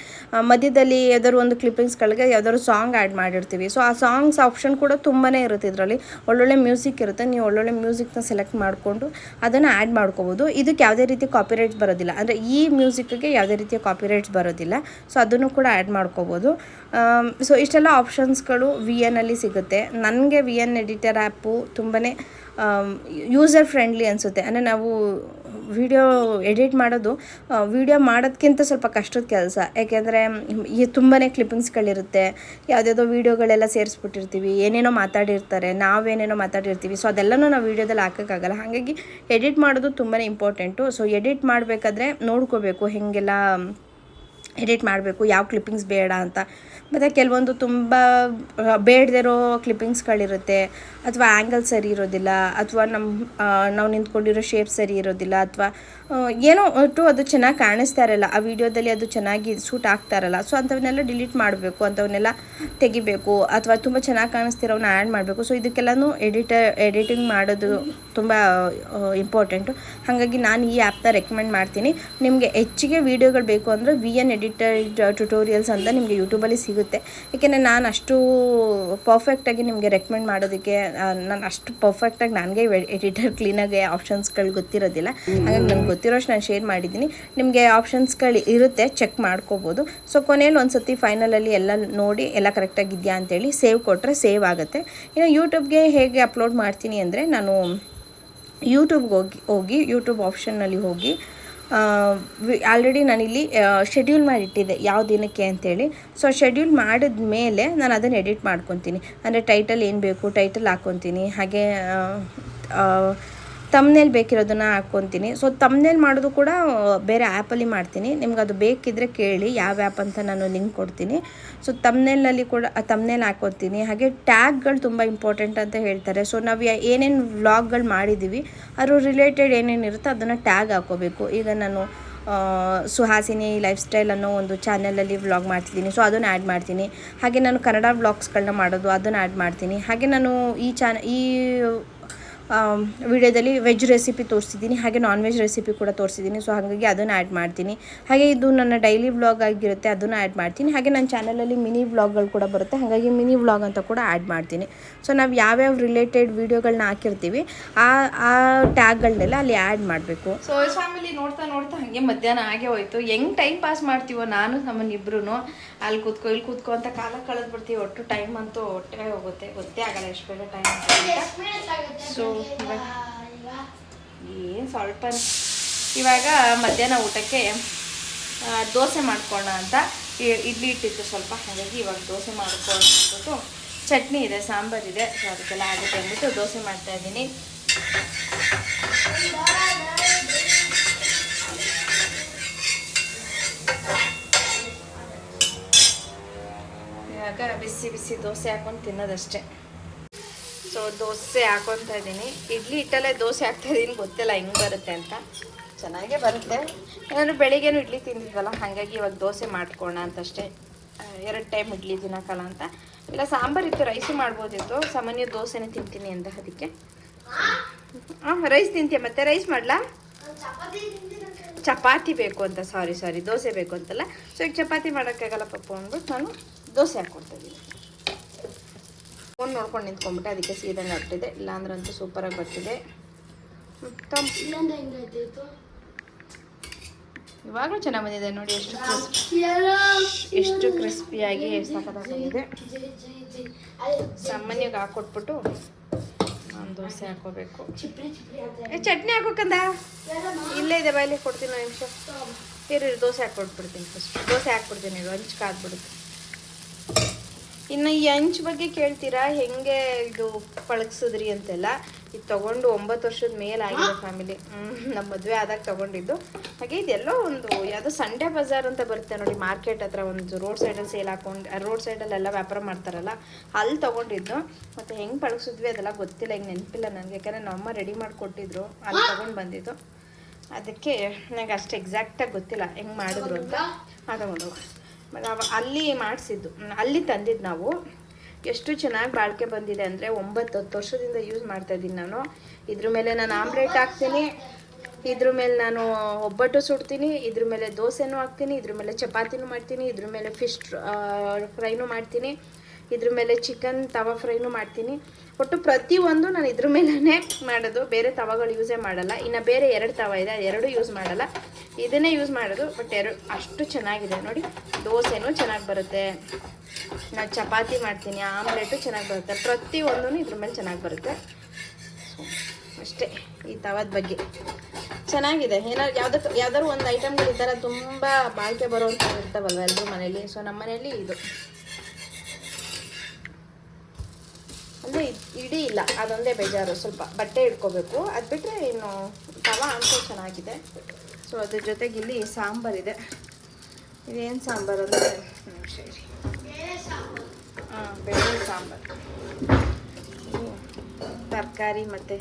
ಮಧ್ಯದಲ್ಲಿ ಯಾವ್ದಾದ್ರು ಒಂದು ಕ್ಲಿಪ್ಪಿಂಗ್ಸ್ಗಳಿಗೆ ಯಾವ್ದಾದ್ರು ಸಾಂಗ್ ಆ್ಯಡ್ ಮಾಡಿರ್ತೀವಿ. ಸೊ ಆ ಸಾಂಗ್ಸ್ ಆಪ್ಷನ್ ಕೂಡ ತುಂಬಾ ಇರುತ್ತೆ ಇದರಲ್ಲಿ. ಒಳ್ಳೊಳ್ಳೆ ಮ್ಯೂಸಿಕ್ ಇರುತ್ತೆ. ನೀವು ಒಳ್ಳೊಳ್ಳೆ ಮ್ಯೂಸಿಕ್ನ ಸೆಲೆಕ್ಟ್ ಮಾಡಿಕೊಂಡು ಅದನ್ನು ಆ್ಯಡ್ ಮಾಡ್ಕೋಬೋದು. ಇದಕ್ಕೆ ಯಾವುದೇ ರೀತಿ ಕಾಪಿರೈಟ್ಸ್ ಬರೋದಿಲ್ಲ. ಅಂದರೆ ಈ ಮ್ಯೂಸಿಕ್ಗೆ ಯಾವುದೇ ರೀತಿಯ ಕಾಪಿರೈಟ್ಸ್ ಬರೋದಿಲ್ಲ. ಸೊ ಅದನ್ನು ಕೂಡ ಆ್ಯಡ್ ಮಾಡ್ಕೋಬೋದು. ಸೊ ಇಷ್ಟೆಲ್ಲ ಆಪ್ಷನ್ಸ್ಗಳು ವಿ ಎನಲ್ಲಿ ಸಿಗುತ್ತೆ. ನನಗೆ ವಿ ಎನ್ ಎಡಿಟರ್ ಆ್ಯಪು ತುಂಬಾ ಯೂಸರ್ ಫ್ರೆಂಡ್ಲಿ ಅನಿಸುತ್ತೆ. ಅಂದರೆ ನಾವು ವಿಡಿಯೋ ಎಡಿಟ್ ಮಾಡೋದು ವಿಡಿಯೋ ಮಾಡೋದಕ್ಕಿಂತ ಸ್ವಲ್ಪ ಕಷ್ಟದ ಕೆಲಸ. ಯಾಕೆಂದರೆ ಈ ತುಂಬಾ ಕ್ಲಿಪ್ಪಿಂಗ್ಸ್ಗಳಿರುತ್ತೆ ಯಾವುದ್ಯಾವುದೋ ವೀಡಿಯೋಗಳೆಲ್ಲ ಸೇರಿಸ್ಬಿಟ್ಟಿರ್ತೀವಿ. ಏನೇನೋ ಮಾತಾಡಿರ್ತಾರೆ. ನಾವೇನೇನೋ ಮಾತಾಡಿರ್ತೀವಿ. ಸೊ ಅದೆಲ್ಲನೂ ನಾವು ವೀಡಿಯೋದಲ್ಲಿ ಹಾಕೋಕ್ಕಾಗಲ್ಲ. ಹಾಗಾಗಿ ಎಡಿಟ್ ಮಾಡೋದು ತುಂಬಾ ಇಂಪಾರ್ಟೆಂಟು ಸೊ ಎಡಿಟ್ ಮಾಡಬೇಕಾದ್ರೆ ನೋಡ್ಕೋಬೇಕು ಹೇಗೆಲ್ಲ ಎಡಿಟ್ ಮಾಡಬೇಕು, ಯಾವ ಕ್ಲಿಪ್ಪಿಂಗ್ಸ್ ಬೇಡ ಅಂತ. ಮತ್ತು ಕೆಲವೊಂದು ತುಂಬ ಬೇಡದಿರೋ ಕ್ಲಿಪ್ಪಿಂಗ್ಸ್ಗಳಿರುತ್ತೆ ಅಥವಾ ಆ್ಯಂಗಲ್ ಸರಿ ಇರೋದಿಲ್ಲ, ಅಥವಾ ನಮ್ಮ ನಾವು ನಿಂತ್ಕೊಂಡಿರೋ ಶೇಪ್ ಸರಿ ಇರೋದಿಲ್ಲ, ಅಥವಾ ಏನೋ ಒಟ್ಟು ಅದು ಚೆನ್ನಾಗಿ ಕಾಣಿಸ್ತಾ ಇರಲ್ಲ. ಆ ವಿಡಿಯೋದಲ್ಲಿ ಅದು ಚೆನ್ನಾಗಿ ಸೂಟ್ ಆಗ್ತಾ ಇರಲ್ಲ. ಸೊ ಅಂಥವನ್ನೆಲ್ಲ ಡಿಲೀಟ್ ಮಾಡಬೇಕು. ಅಂಥವನ್ನೆಲ್ಲ ತೆಗಿಬೇಕು. ಅಥವಾ ತುಂಬ ಚೆನ್ನಾಗಿ ಕಾಣಿಸ್ತಿರೋನ್ನ ಆ್ಯಡ್ ಮಾಡಬೇಕು. ಸೊ ಇದಕ್ಕೆಲ್ಲನೂ ಎಡಿಟರ್ ಎಡಿಟಿಂಗ್ ಮಾಡೋದು ತುಂಬ ಇಂಪಾರ್ಟೆಂಟು ಹಾಗಾಗಿ ನಾನು ಈ ಆ್ಯಪ್ನ ರೆಕಮೆಂಡ್ ಮಾಡ್ತೀನಿ. ನಿಮಗೆ ಹೆಚ್ಚಿಗೆ ವೀಡಿಯೋಗಳು ಬೇಕು ಅಂದರೆ ವಿ ಎನ್ ಎಡಿಟೆಡ್ ಟ್ಯುಟೋರಿಯಲ್ಸ್ ಅಂತ ನಿಮಗೆ ಯೂಟ್ಯೂಬಲ್ಲಿ ಸಿಗುತ್ತೆ. ಏಕೆಂದರೆ ನಾನು ಅಷ್ಟು ಪರ್ಫೆಕ್ಟಾಗಿ ನಿಮಗೆ ರೆಕಮೆಂಡ್ ಮಾಡೋದಕ್ಕೆ ನಾನು ಅಷ್ಟು ಪರ್ಫೆಕ್ಟಾಗಿ ನನಗೆ ಎಡಿಟರ್ ಕ್ಲೀನಾಗಿ ಆಪ್ಷನ್ಸ್ಗಳು ಗೊತ್ತಿರೋದಿಲ್ಲ. ಹಾಗಾಗಿ ನನಗೆ ಗೊತ್ತಿರೋಷ್ಟು ನಾನು ಶೇರ್ ಮಾಡಿದ್ದೀನಿ. ನಿಮಗೆ ಆಪ್ಷನ್ಸ್ಗಳು ಇರುತ್ತೆ ಚೆಕ್ ಮಾಡ್ಕೋಬೋದು. ಸೊ ಕೊನೆಯಲ್ಲಿ ಒಂದು ಸತಿ ಫೈನಲಲ್ಲಿ ಎಲ್ಲ ನೋಡಿ ಎಲ್ಲ ಕರೆಕ್ಟಾಗಿದೆಯಾ ಅಂತೇಳಿ ಸೇವ್ ಕೊಟ್ಟರೆ ಸೇವ್ ಆಗುತ್ತೆ. ಇನ್ನು ಯೂಟ್ಯೂಬ್ಗೆ ಹೇಗೆ ಅಪ್ಲೋಡ್ ಮಾಡ್ತೀನಿ ಅಂದರೆ ನಾನು ಯೂಟ್ಯೂಬ್ಗೆ ಹೋಗಿ ಹೋಗಿ ಯೂಟ್ಯೂಬ್ ಆಪ್ಷನ್ನಲ್ಲಿ ಹೋಗಿ ಆಲ್ರೆಡಿ ನಾನಿಲ್ಲಿ ಶೆಡ್ಯೂಲ್ ಮಾಡಿಟ್ಟಿದ್ದೆ ಯಾವ ದಿನಕ್ಕೆ ಅಂತೇಳಿ. ಸೊ ಶೆಡ್ಯೂಲ್ ಮಾಡಿದ ಮೇಲೆ ನಾನು ಅದನ್ನು ಎಡಿಟ್ ಮಾಡ್ಕೊತೀನಿ. ಅಂದರೆ ಟೈಟಲ್ ಏನು ಬೇಕು ಟೈಟಲ್ ಹಾಕ್ಕೊತೀನಿ ಹಾಗೆ ತಮ್ನೇಲ್ ಬೇಕಿರೋದನ್ನು ಹಾಕ್ಕೊತೀನಿ ಸೊ ತಮ್ಮನೇಲಿ ಮಾಡೋದು ಕೂಡ ಬೇರೆ ಆ್ಯಪಲ್ಲಿ ಮಾಡ್ತೀನಿ. ನಿಮ್ಗೆ ಅದು ಬೇಕಿದ್ದರೆ ಕೇಳಿ, ಯಾವ ಆ್ಯಪ್ ಅಂತ ನಾನು ಲಿಂಕ್ ಕೊಡ್ತೀನಿ. ಸೊ ತಮ್ನೇಲ್ನಲ್ಲಿ ಕೂಡ ತಮ್ನೇಲ್ ಹಾಕ್ಕೊತೀನಿ ಹಾಗೆ ಟ್ಯಾಗ್ಗಳು ತುಂಬ ಇಂಪಾರ್ಟೆಂಟ್ ಅಂತ ಹೇಳ್ತಾರೆ. ಸೊ ನಾವು ಏನೇನು ವ್ಲಾಗ್ಗಳು ಮಾಡಿದ್ದೀವಿ ಅದ್ರ ರಿಲೇಟೆಡ್ ಏನೇನು ಇರುತ್ತೋ ಅದನ್ನು ಟ್ಯಾಗ್ ಹಾಕೋಬೇಕು. ಈಗ ನಾನು ಸುಹಾಸಿನಿ ಲೈಫ್ ಸ್ಟೈಲ್ ಅನ್ನೋ ಒಂದು ಚಾನಲಲ್ಲಿ ವ್ಲಾಗ್ ಮಾಡ್ತಿದ್ದೀನಿ. ಸೊ ಅದನ್ನು ಆ್ಯಡ್ ಮಾಡ್ತೀನಿ. ಹಾಗೆ ನಾನು ಕನ್ನಡ ವ್ಲಾಗ್ಸ್ಗಳನ್ನ ಮಾಡೋದು, ಅದನ್ನು ಆ್ಯಡ್ ಮಾಡ್ತೀನಿ. ಹಾಗೆ ನಾನು ಈ ಚಾನ ಈ ವಿಡಿಯೋದಲ್ಲಿ ವೆಜ್ ರೆಸಿಪಿ ತೋರಿಸಿದ್ದೀನಿ ಹಾಗೆ ನಾನ್ ವೆಜ್ ರೆಸಿಪಿ ಕೂಡ ತೋರಿಸಿದ್ದೀನಿ ಸೊ ಹಾಗಾಗಿ ಅದನ್ನು ಆ್ಯಡ್ ಮಾಡ್ತೀನಿ. ಹಾಗೆ ಇದು ನನ್ನ ಡೈಲಿ ವ್ಲಾಗ್ ಆಗಿರುತ್ತೆ ಅದನ್ನು ಆ್ಯಡ್ ಮಾಡ್ತೀನಿ. ಹಾಗೆ ನನ್ನ ಚಾನಲಲ್ಲಿ ಮಿನಿ ವ್ಲಾಗ್ಗಳು ಕೂಡ ಬರುತ್ತೆ ಹಾಗಾಗಿ ಮಿನಿ ವ್ಲಾಗ್ ಅಂತ ಕೂಡ ಆ್ಯಡ್ ಮಾಡ್ತೀನಿ. ಸೊ ನಾವು ಯಾವ್ಯಾವ ರಿಲೇಟೆಡ್ ವೀಡಿಯೋಗಳನ್ನ ಹಾಕಿರ್ತೀವಿ ಆ ಆ ಟ್ಯಾಗ್ಗಳನ್ನೆಲ್ಲ ಅಲ್ಲಿ ಆ್ಯಡ್ ಮಾಡಬೇಕು. ಸೊ ಫ್ಯಾಮಿಲಿ ನೋಡ್ತಾ ನೋಡ್ತಾ ಹಾಗೆ ಮಧ್ಯಾಹ್ನ ಹಾಗೆ ಹೋಯ್ತು. ಹೆಂಗ್ ಟೈಮ್ ಪಾಸ್ ಮಾಡ್ತೀವೋ ನಾನು ನಮ್ಮನ್ನಿಬ್ರು ಅಲ್ಲಿ ಕೂತ್ಕೊ ಇಲ್ಲಿ ಕೂತ್ಕೊ ಅಂತ ಕಾಲ ಕಳೆದ್ ಬಿಡ್ತೀವಿ ಒಟ್ಟು ಟೈಮ್ ಅಂತೂ ಹೊಟ್ಟೆ ಹೋಗುತ್ತೆ. ಗೊತ್ತೇ ಆಗಲ್ಲ ಎಷ್ಟು ಬೇರೆ ಟೈಮ್ ಸೊ ಏನು ಸ್ವಲ್ಪ ಇವಾಗ ಮಧ್ಯಾಹ್ನ ಊಟಕ್ಕೆ ದೋಸೆ ಮಾಡ್ಕೊಳ್ಳೋಣ ಅಂತ ಇಡ್ಲಿ ಇಟ್ಟಿತ್ತು ಸ್ವಲ್ಪ. ಹಾಗಾಗಿ ಇವಾಗ ದೋಸೆ ಮಾಡ್ಕೊಳ್ಳೋಣ ಅಂದ್ಬಿಟ್ಟು ಚಟ್ನಿ ಇದೆ ಸಾಂಬಾರಿದೆ ಸೊ ಅದಕ್ಕೆಲ್ಲ ಆಗುತ್ತೆ ಅಂದ್ಬಿಟ್ಟು ದೋಸೆ ಮಾಡ್ತಾ ಇದ್ದೀನಿ. ಇವಾಗ ಬಿಸಿ ಬಿಸಿ ದೋಸೆ ಹಾಕೊಂಡು ತಿನ್ನೋದಷ್ಟೇ. ಸೊ ದೋಸೆ ಹಾಕೊತಾ ಇದ್ದೀನಿ. ಇಡ್ಲಿ ಹಿಟ್ಟಲ್ಲೇ ದೋಸೆ ಹಾಕ್ತಾ ಇದ್ದೀನಿ. ಗೊತ್ತಿಲ್ಲ ಹೆಂಗೆ ಬರುತ್ತೆ ಅಂತ. ಚೆನ್ನಾಗೇ ಬರುತ್ತೆ. ನಾನು ಬೆಳಿಗ್ಗೆನೂ ಇಡ್ಲಿ ತಿಂದಿದ್ವಲ್ಲ ಹಾಗಾಗಿ ಇವಾಗ ದೋಸೆ ಮಾಡ್ಕೋಣ ಅಂತಷ್ಟೇ. ಎರಡು ಟೈಮ್ ಇಡ್ಲಿ ದಿನಕಾಲ ಅಂತ. ಇಲ್ಲ ಸಾಂಬಾರು ಇತ್ತು ರೈಸು ಮಾಡ್ಬೋದಿತ್ತು. ಸಾಮಾನ್ಯ ದೋಸೆನೇ ತಿಂತೀನಿ ಅಂತ ಅದಕ್ಕೆ. ಹಾಂ ರೈಸ್ ತಿಂತೀಯ ಮತ್ತೆ? ರೈಸ್ ಮಾಡಲಾ? ಚಪಾತಿ ಬೇಕು ಅಂತ ಸಾರಿ ಸಾರಿ ದೋಸೆ ಬೇಕು ಅಂತಲ್ಲ. ಸೊ ಈಗ ಚಪಾತಿ ಮಾಡೋಕ್ಕಾಗಲ್ಲ ಪಪ್ಪ ಅಂದ್ಬಿಟ್ಟು ನಾನು ದೋಸೆ ಹಾಕ್ಕೊಡ್ತಾ ಇದ್ದೀನಿ. ಫೋನ್ ನೋಡ್ಕೊಂಡು ನಿಂತ್ಕೊಂಡ್ಬಿಟ್ಟೆ ಅದಕ್ಕೆ ಸೀದಂಗೆ ಆಗ್ತಿದೆ ಇಲ್ಲಾಂದ್ರಂತೂ ಸೂಪರಾಗಿ ಬರ್ತಿದೆ. ಇವಾಗಲೂ ಚೆನ್ನಾಗಿ ಬಂದಿದೆ ನೋಡಿ ಎಷ್ಟು ಕ್ರಿಸ್ಪಿ ಎಷ್ಟು ಕ್ರಿಸ್ಪಿಯಾಗಿ ಬಂದಿದೆ. ಸಾಮಾನ್ಯವಾಗಿ ಹಾಕೊಟ್ಬಿಟ್ಟು ನಾನು ದೋಸೆ ಹಾಕೋಬೇಕು. ಏ ಚಟ್ನಿ ಹಾಕೋಕಂದ? ಇಲ್ಲೇ ಇದೆ ಬಾಯಲ್ಲಿ ಕೊಡ್ತೀನಿ ನಿಮಿಷ. ಇರು ದೋಸೆ ಹಾಕ್ಕೊಟ್ಬಿಡ್ತೀನಿ ಫಸ್ಟ್ ದೋಸೆ ಹಾಕ್ಬಿಡ್ತೀನಿ ಇದು ಹಂಚ್ ಕಾದ್ಬಿಡುತ್ತೆ ಇನ್ನು ಈ ಹಂಚ್ ಬಗ್ಗೆ ಕೇಳ್ತೀರಾ? ಹೆಂಗೆ ಇದು ಪಳಗ್ಸಿದ್ರಿ ಅಂತೆಲ್ಲ? ಇದು ತಗೊಂಡು ಒಂಬತ್ತು ವರ್ಷದ ಮೇಲೆ ಆಗಿದೆ ಫ್ಯಾಮಿಲಿ ನಮ್ಮ ಮದುವೆ ಆದಾಗ ತಗೊಂಡಿದ್ದು. ಹಾಗೆ ಇದೆಲ್ಲೋ ಒಂದು ಯಾವುದೋ ಸಂಡೇ ಬಜಾರ್ ಅಂತ ಬರುತ್ತೆ ನೋಡಿ ಮಾರ್ಕೆಟ್ ಹತ್ರ ಒಂದು ರೋಡ್ ಸೈಡಲ್ಲಿ ಸೇಲ್ ಹಾಕೊಂಡು ರೋಡ್ ಸೈಡಲ್ಲೆಲ್ಲ ವ್ಯಾಪಾರ ಮಾಡ್ತಾರಲ್ಲ ಅಲ್ಲಿ ತಗೊಂಡಿದ್ದು. ಮತ್ತು ಹೆಂಗೆ ಪಳಗ್ಸಿದ್ವಿ ಅದೆಲ್ಲ ಗೊತ್ತಿಲ್ಲ ಈಗ ನೆನಪಿಲ್ಲ ನನಗೆ ಯಾಕಂದರೆ ನಮ್ಮಮ್ಮ ರೆಡಿ ಮಾಡಿ ಕೊಟ್ಟಿದ್ರು ಅಲ್ಲಿ ತೊಗೊಂಡು ಬಂದಿದ್ದು. ಅದಕ್ಕೆ ನನಗೆ ಅಷ್ಟು ಎಕ್ಸಾಕ್ಟಾಗಿ ಗೊತ್ತಿಲ್ಲ ಹೆಂಗೆ ಮಾಡಿದ್ರು ಅಂತ. ಅದು ನಾವು ಅಲ್ಲಿ ಮಾಡಿಸಿದ್ದು. ಅಲ್ಲಿ ತಂದಿದ್ದು ನಾವು. ಎಷ್ಟು ಚೆನ್ನಾಗಿ ಬಾಳಿಕೆ ಬಂದಿದೆ ಅಂದರೆ ಒಂಬತ್ತು ಹತ್ತು ವರ್ಷದಿಂದ ಯೂಸ್ ಮಾಡ್ತಾ ಇದ್ದೀನಿ ನಾನು. ಇದ್ರ ಮೇಲೆ ನಾನು ಆಮ್ಲೆಟ್ ಹಾಕ್ತೀನಿ. ಇದ್ರ ಮೇಲೆ ನಾನು ಒಬ್ಬಟ್ಟು ಸುಡ್ತೀನಿ. ಇದ್ರ ಮೇಲೆ ದೋಸೆನೂ ಹಾಕ್ತೀನಿ. ಇದ್ರ ಮೇಲೆ ಚಪಾತಿನೂ ಮಾಡ್ತೀನಿ. ಇದ್ರ ಮೇಲೆ ಫಿಶ್ ಫ್ರೈನೂ ಮಾಡ್ತೀನಿ. ಇದ್ರ ಮೇಲೆ ಚಿಕನ್ ತವಾ ಫ್ರೈನೂ ಮಾಡ್ತೀನಿ. ಒಟ್ಟು ಪ್ರತಿಯೊಂದು ನಾನು ಇದ್ರ ಮೇಲೇ ಮಾಡೋದು. ಬೇರೆ ತವಾಗಳು ಯೂಸೇ ಮಾಡಲ್ಲ. ಇನ್ನು ಬೇರೆ ಎರಡು ತವ ಇದೆ. ಎರಡು ಯೂಸ್ ಮಾಡಲ್ಲ. ಇದನ್ನೇ ಯೂಸ್ ಮಾಡೋದು. ಬಟ್ ಎರಡು ಅಷ್ಟು ಚೆನ್ನಾಗಿದೆ. ನೋಡಿ, ದೋಸೆನೂ ಚೆನ್ನಾಗಿ ಬರುತ್ತೆ. ನಾನು ಚಪಾತಿ ಮಾಡ್ತೀನಿ. ಆಮ್ಲೆಟು ಚೆನ್ನಾಗಿ ಬರುತ್ತೆ. ಪ್ರತಿಯೊಂದೂ ಇದ್ರ ಮೇಲೆ ಚೆನ್ನಾಗಿ ಬರುತ್ತೆ. ಅಷ್ಟೇ ಈ ತವದ ಬಗ್ಗೆ. ಚೆನ್ನಾಗಿದೆ. ಏನಾದ್ರು ಯಾವ್ದಕ್ಕೆ ಯಾವ್ದಾದ್ರು ಒಂದು ಐಟಮ್ಗಳು ಈ ಥರ ತುಂಬ ಬಾಳಿಕೆ ಬರೋವಂಥವು ಇರ್ತಾವಲ್ವ ಎಲ್ಲರೂ ಮನೇಲಿ? ಸೊ ನಮ್ಮ ಮನೇಲಿ ಇದು. ಅಂದರೆ ಇಡೀ ಇಲ್ಲ, ಅದೊಂದೇ ಬೇಜಾರು, ಸ್ವಲ್ಪ ಬಟ್ಟೆ ಇಟ್ಕೋಬೇಕು. ಅದು ಬಿಟ್ಟರೆ ಇನ್ನು ತವ ಅಂತೂ ಚೆನ್ನಾಗಿದೆ. ಸೊ ಅದ್ರ ಜೊತೆಗೆ ಇಲ್ಲಿ ಸಾಂಬಾರಿದೆ ಇದೇನು ಸಾಂಬಾರು ಅಂದರೆ? ಇರಿ ಹಾಂ ಬೇಳೆ ಸಾಂಬಾರು. ತರಕಾರಿ ಮತ್ತು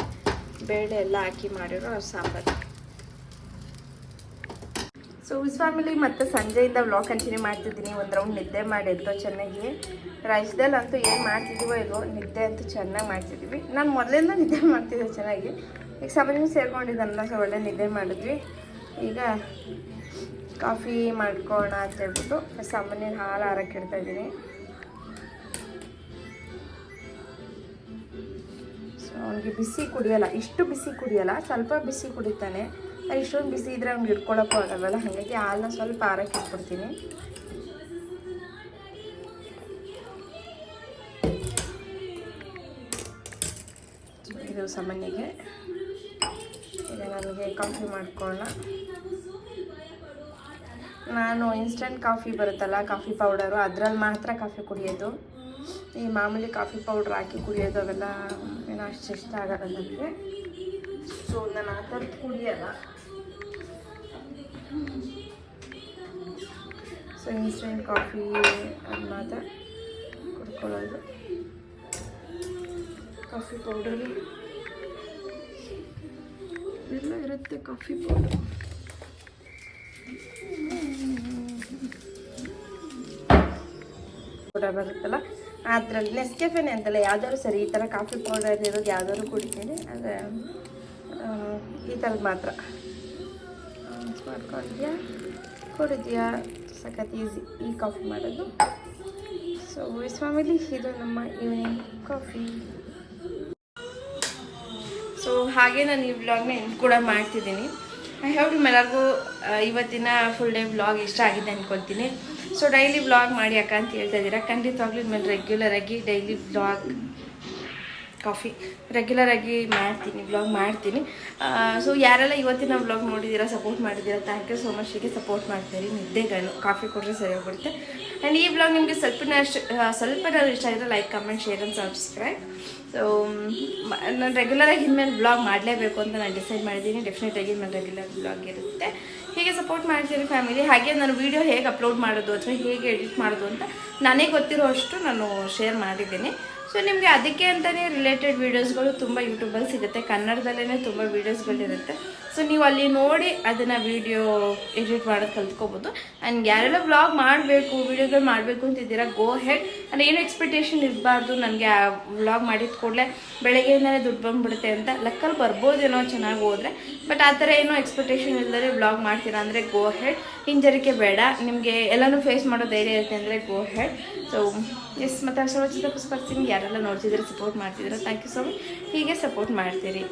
ಬೇಳೆ ಎಲ್ಲ ಹಾಕಿ ಮಾಡಿರೋ ಸಾಂಬಾರು. ಸೊ ಉಸ್ ಫ್ಯಾಮಿಲಿ ಮತ್ತು ಸಂಜೆಯಿಂದ ವ್ಲಾಗ್ ಕಂಟಿನ್ಯೂ ಮಾಡ್ತಿದ್ದೀನಿ. ಒಂದು ರೌಂಡ್ ನಿದ್ದೆ ಮಾಡಿ ಎದ್ದೋ ಚೆನ್ನಾಗಿ. ರೈಸ್ದಲ್ಲಿ ಅಂತೂ ಏನು ಮಾಡ್ತಿದ್ದೀವೋ ಇಲ್ವೋ, ನಿದ್ದೆ ಅಂತೂ ಚೆನ್ನಾಗಿ ಮಾಡ್ತಿದ್ದೀವಿ ನಾನು ಮೊದಲಿಂದ ನಿದ್ದೆ ಮಾಡ್ತಿದ್ದೆ ಚೆನ್ನಾಗಿ. ಈಗ ಸಮಯ ಸೇರ್ಕೊಂಡಿದ್ದಲ್ಲ ಸೊ ಒಳ್ಳೆ ನಿದ್ದೆ ಮಾಡಿದ್ವಿ. ಈಗ ಕಾಫಿ ಮಾಡ್ಕೋಣ ಅಂತ ಹೇಳ್ಬಿಟ್ಟು ಸಾಮಾನ್ಯ ಹಾಲು ಹಾರಕ್ಕೆ ಇಡ್ತಾ ಇದ್ದೀನಿ. ಸೊ ಅವನಿಗೆ ಬಿಸಿ ಕುಡಿಯೋಲ್ಲ. ಇಷ್ಟು ಬಿಸಿ ಕುಡಿಯೋಲ್ಲ. ಸ್ವಲ್ಪ ಬಿಸಿ ಕುಡಿತಾನೆ. ಇಷ್ಟೊಂದು ಬಿಸಿ ಇದ್ರೆ ಅವ್ನಿಗೆ ಇಟ್ಕೊಳ್ಳೋಕ್ಕೂ ಆಗಲ್ವಲ್ಲ ಹಾಗಾಗಿ ಹಾಲನ್ನ ಸ್ವಲ್ಪ ಆರಕ್ಕೆ ಇಟ್ಬಿಡ್ತೀನಿ. ಇದು ಸಾಮಾನ್ಯಗೆ ಈಗ ನನಗೆ ಕಾಫಿ ಮಾಡ್ಕೊಳ್ಳೋಣ. ನಾನು ಇನ್ಸ್ಟಂಟ್ ಕಾಫಿ ಬರುತ್ತಲ್ಲ, ಕಾಫಿ ಪೌಡರು ಅದರಲ್ಲಿ ಮಾತ್ರ ಕಾಫಿ ಕುಡಿಯೋದು. ಈ ಮಾಮೂಲಿ ಕಾಫಿ ಪೌಡ್ರ್ ಹಾಕಿ ಕುಡಿಯೋದು ಅವೆಲ್ಲ, ಏನೋ ಅಷ್ಟು ಇಷ್ಟ ಆಗೋಲ್ಲ ನನಗೆ. ಸೊ ನಾನು ಆ ಥರದ್ದು ಕುಡಿಯಲ್ಲ. ಸೊ ಇನ್ಸ್ಟೆಂಟ್ ಕಾಫಿ ಅದು ಮಾತ್ರ ಕುಡ್ಕೊಳ್ಳೋದು. Coffee powder. ಎಲ್ಲ ಇರುತ್ತೆ ಕಾಫಿ ಪೌಡರ್. ಕೂಡ ಬರುತ್ತಲ್ಲ, ಅದರಲ್ಲಿ ನೆಸ್ಕೆಫೆನೆ ಅಂತಲ್ಲ, ಯಾವ್ದಾದ್ರು ಸರಿ ಈ ಥರ ಕಾಫಿ ಪೌಡರ್ ಇರೋದು ಯಾವ್ದಾದ್ರು ಕುಡಿತೀನಿ. ಅದೇ ಈ ಥರದ್ದು ಮಾತ್ರ. ಮಾಡ್ಕೊಂಡಿದ್ಯಾ ಕುಡಿದ್ಯಾ ಸಖತ್ ಈಸಿ ಈ ಕಾಫಿ ಮಾಡೋದು. ಸೊ ವಿಸ್ ಫ್ಯಾಮಿಲಿ ಇದು ನಮ್ಮ ಈವ್ನಿಂಗ್ ಕಾಫಿ ಸೊ ಹಾಗೆ ನಾನು ಈ ವ್ಲಾಗ್ನ ಎಂಡ್ ಕೂಡ ಮಾಡ್ತಿದ್ದೀನಿ. ಐ ಹ್ಯಾವ್ ಮೆಲಾರ್ಗೂ ಇವತ್ತಿನ ಫುಲ್ ಡೇ ವ್ಲಾಗ್ ಇಷ್ಟ ಆಗಿದೆ ಅಂದ್ಕೊಳ್ತೀನಿ ಸೊ ಡೈಲಿ ವ್ಲಾಗ್ ಮಾಡಿ ಅಕ್ಕ ಅಂತ ಹೇಳ್ತಾ ಇದ್ದೀರಾ. ಖಂಡಿತವಾಗ್ಲೂ ರೆಗ್ಯುಲರ್ ಆಗಿ ಡೈಲಿ ವ್ಲಾಗ್ ಕಾಫಿ ರೆಗ್ಯುಲರ್ ಆಗಿ ಮಾಡ್ತೀನಿ ವ್ಲಾಗ್ ಮಾಡ್ತೀನಿ. ಸೊ ಯಾರೆಲ್ಲ ಇವತ್ತಿನ ವ್ಲಾಗ್ ನೋಡಿದ್ದೀರಾ ಸಪೋರ್ಟ್ ಮಾಡಿದ್ದೀರಾ ಥ್ಯಾಂಕ್ ಯು ಸೋ ಮಚ್ ಹೀಗೆ ಸಪೋರ್ಟ್ ಮಾಡ್ತೀರಿ ನಿದ್ದೆಗಳು ಕಾಫಿ ಕೊಟ್ಟರೆ ಸರಿ ಹೋಗ್ಬಿಡುತ್ತೆ. ಆ್ಯಂಡ್ ಈ ವ್ಲಾಗ್ ನಿಮಗೆ ಸ್ವಲ್ಪ ಅಷ್ಟು ಸ್ವಲ್ಪನಾದ್ರು ಇಷ್ಟ ಆಗಿದ್ರೆ like comment share and subscribe so ನಾನು ರೆಗ್ಯುಲರಾಗಿ ಇನ್ಮೇಲೆ ವ್ಲಾಗ್ ಮಾಡಲೇಬೇಕು ಅಂತ ನಾನು ಡಿಸೈಡ್ ಮಾಡಿದ್ದೀನಿ. ಡೆಫಿನೆಟಾಗಿ ಇನ್ಮೇಲೆ ರೆಗ್ಯುಲರ್ ವ್ಲಾಗ್ ಇರುತ್ತೆ. ಹೀಗೆ ಸಪೋರ್ಟ್ ಮಾಡ್ತೀನಿ ಫ್ಯಾಮಿಲಿ ಹಾಗೆ ನಾನು ವೀಡಿಯೋ ಹೇಗೆ ಅಪ್ಲೋಡ್ ಮಾಡೋದು ಅಥವಾ ಹೇಗೆ ಎಡಿಟ್ ಮಾಡೋದು ಅಂತ ನನಗೆ ಗೊತ್ತಿರೋ ಅಷ್ಟು ನಾನು ಶೇರ್ ಮಾಡಿದ್ದೀನಿ. ಸೊ ನಿಮಗೆ ಅದಕ್ಕೆ ಅಂತಲೇ ರಿಲೇಟೆಡ್ ವೀಡಿಯೋಸ್ಗಳು ತುಂಬ ಯೂಟ್ಯೂಬಲ್ಲಿ ಸಿಗುತ್ತೆ ಕನ್ನಡದಲ್ಲೇ ತುಂಬ ವೀಡಿಯೋಸ್ಗಳಿರುತ್ತೆ ಸೊ ನೀವು ಅಲ್ಲಿ ನೋಡಿ ಅದನ್ನು ವೀಡಿಯೋ ಎಡಿಟ್ ಮಾಡೋದು ಕಲ್ತ್ಕೋಬೋದು. ಆ್ಯಂಡ್ ಯಾರೆಲ್ಲ ವ್ಲಾಗ್ ಮಾಡಬೇಕು ವೀಡಿಯೋಗಳು ಮಾಡಬೇಕು ಅಂತಿದ್ದೀರಾ ಗೋ ಹೆಡ್ ಅಂದರೆ ಏನು ಎಕ್ಸ್ಪೆಕ್ಟೇಷನ್ ಇರಬಾರ್ದು, ನನಗೆ ಆ ವ್ಲಾಗ್ ಮಾಡಿದ ಕೂಡಲೇ ಬೆಳಗ್ಗೆಯಿಂದಲೇ ದುಡ್ಡು ಬಂದುಬಿಡುತ್ತೆ ಅಂತ ಲೆಕ್ಕಲ್ಲಿ ಬರ್ಬೋದೇನೋ ಚೆನ್ನಾಗಿ ಹೋದರೆ. ಬಟ್ ಆ ಥರ ಏನೋ ಎಕ್ಸ್ಪೆಕ್ಟೇಷನ್ ಇಲ್ಲದೆ ವ್ಲಾಗ್ ಮಾಡ್ತೀರಾ ಅಂದರೆ ಗೋ ಹೆಡ್ ಹಿಂಜರಿಕೆ ಬೇಡ. ನಿಮಗೆ ಎಲ್ಲನೂ ಫೇಸ್ ಮಾಡೋ ಧೈರ್ಯ ಇರುತ್ತೆ ಅಂದರೆ ಗೋ ಹೆಡ್ ಸೊ ಎಸ್ ಮತ್ತು ಅಷ್ಟೊಂದು ಬರ್ತೀನಿ ಯಾರೆಲ್ಲ ನೋಡ್ತಿದ್ರೆ ಸಪೋರ್ಟ್ ಮಾಡ್ತಿದ್ದೀರಾ ಥ್ಯಾಂಕ್ ಯು ಸೊ ಮಚ್ ಹೀಗೆ ಸಪೋರ್ಟ್ ಮಾಡ್ತೀರಿ.